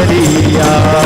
करिया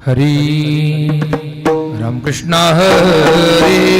हरी रामकृष्ण हरे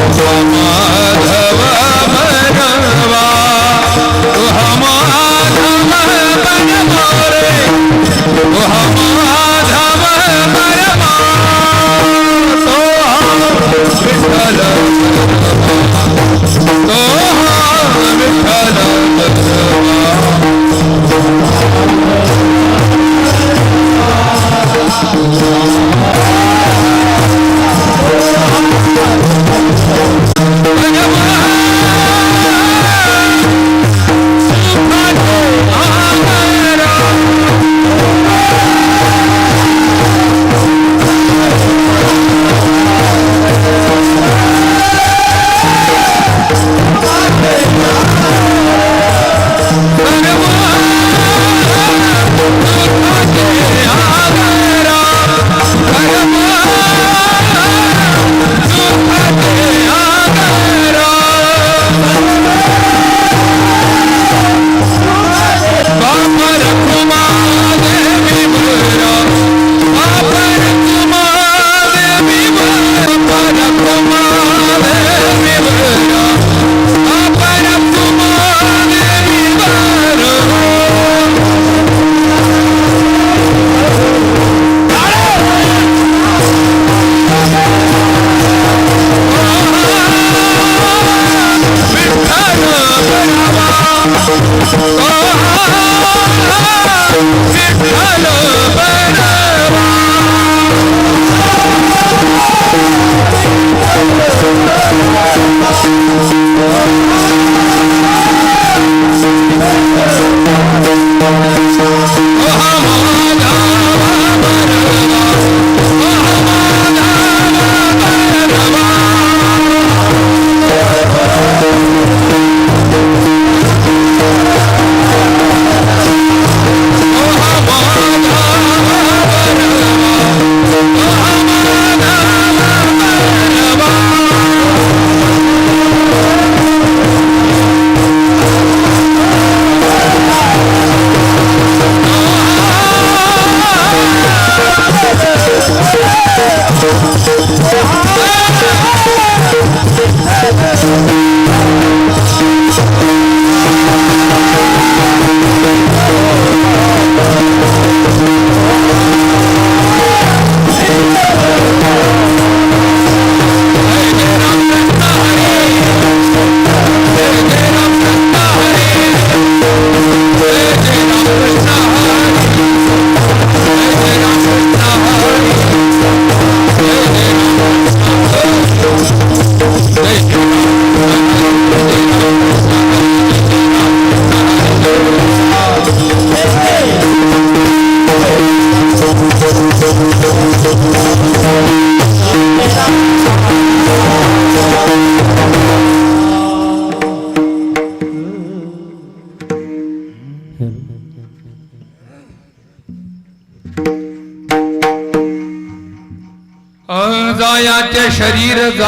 黄昏。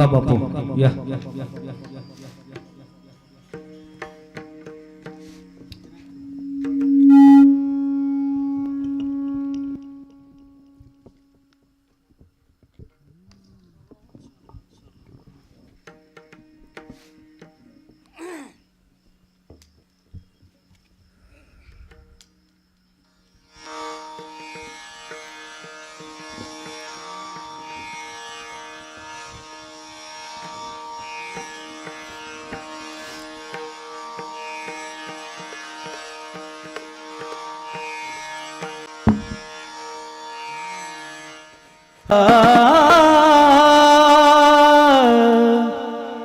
Bapak-bapak ya.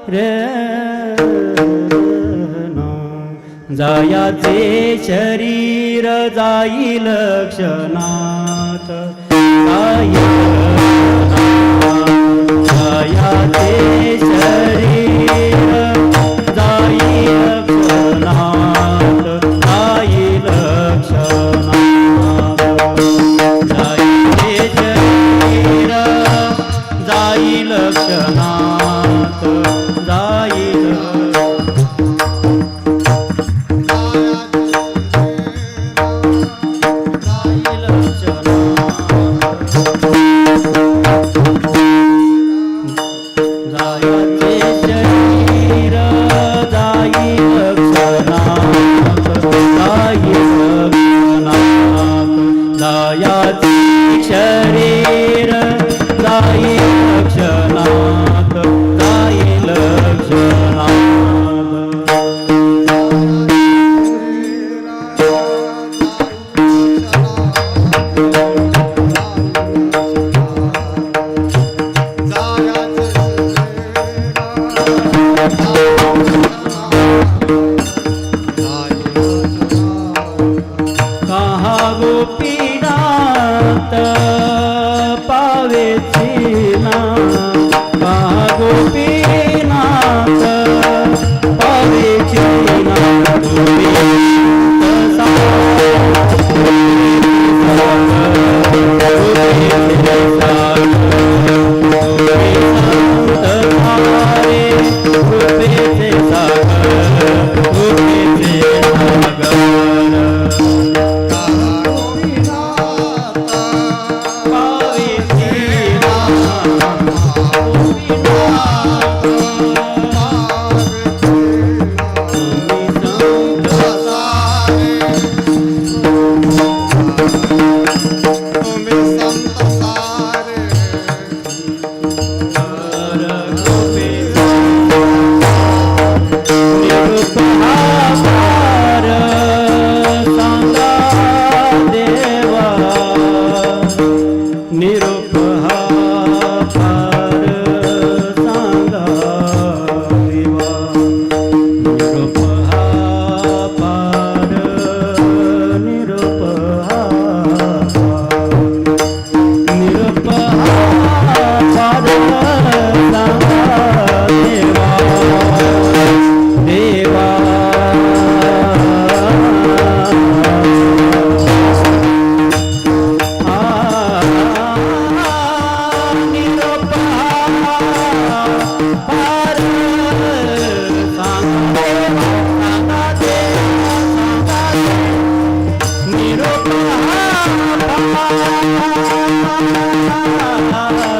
रे जायाचे शरीर जाईल क्षणात जाईल চরণ Ah, ah, ah, ah, ah.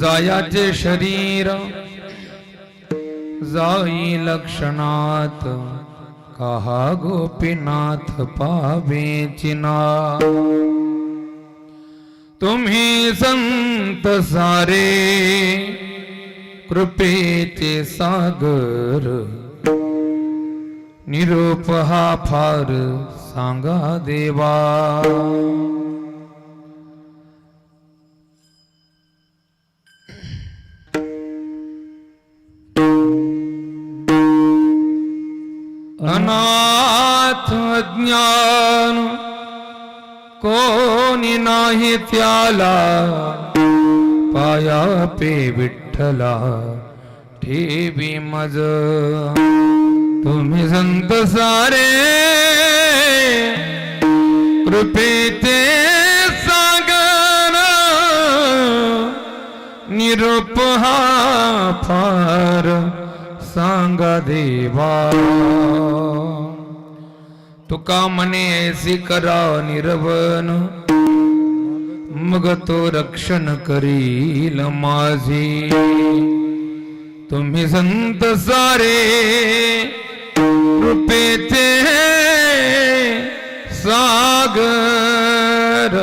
जायाचे शरीर, जाई लक्षणात, कहा गोपीनाथ पावेचिना तुम्ही संत सारे, कृपेचे सागर, निरोप हा फार सांगा देवा। अनाथ ज्ञान कोणी नाही त्याला. पाया पे विठ्ठला ठेवी मज. तुम्ही संत सारे कृपेते सागर निरोप हा फार. सांगा देवा. तुका मने ऐसी करा निरवन मग तो रक्षण करील माझी. तुम्ही संत सारे कृपेचे सागर.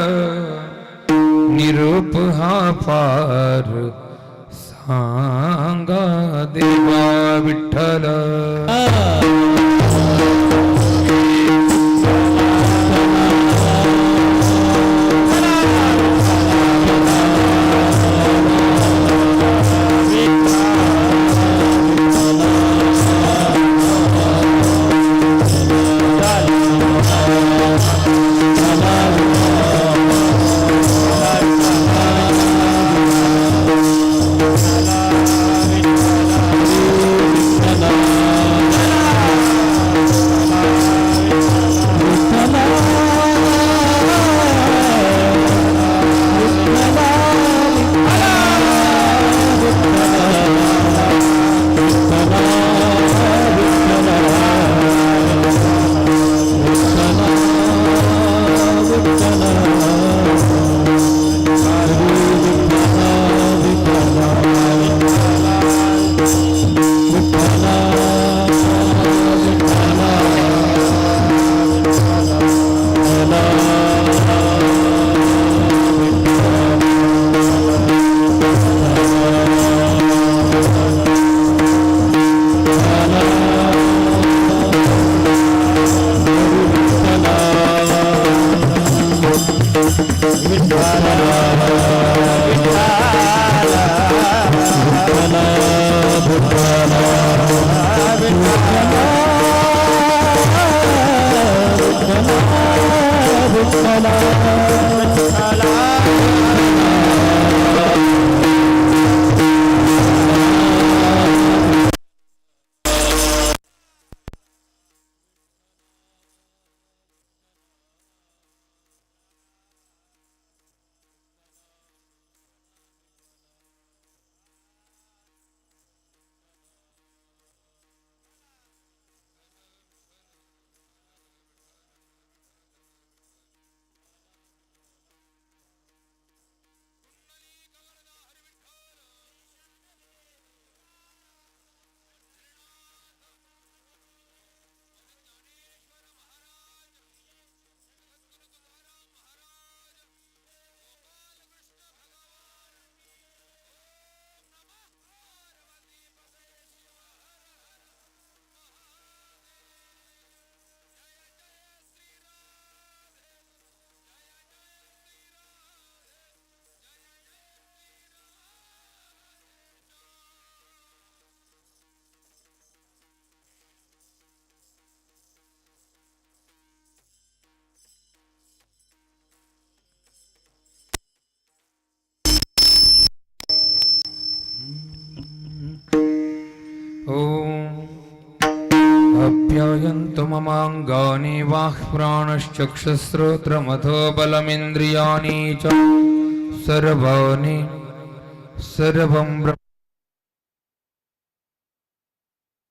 निरूप हा फार हांगा देवा विठ्ठल. মালা ममाङ्गानि वाक् प्राणश्चक्षुश्रोत्रमथो बलमिन्द्रियाणि च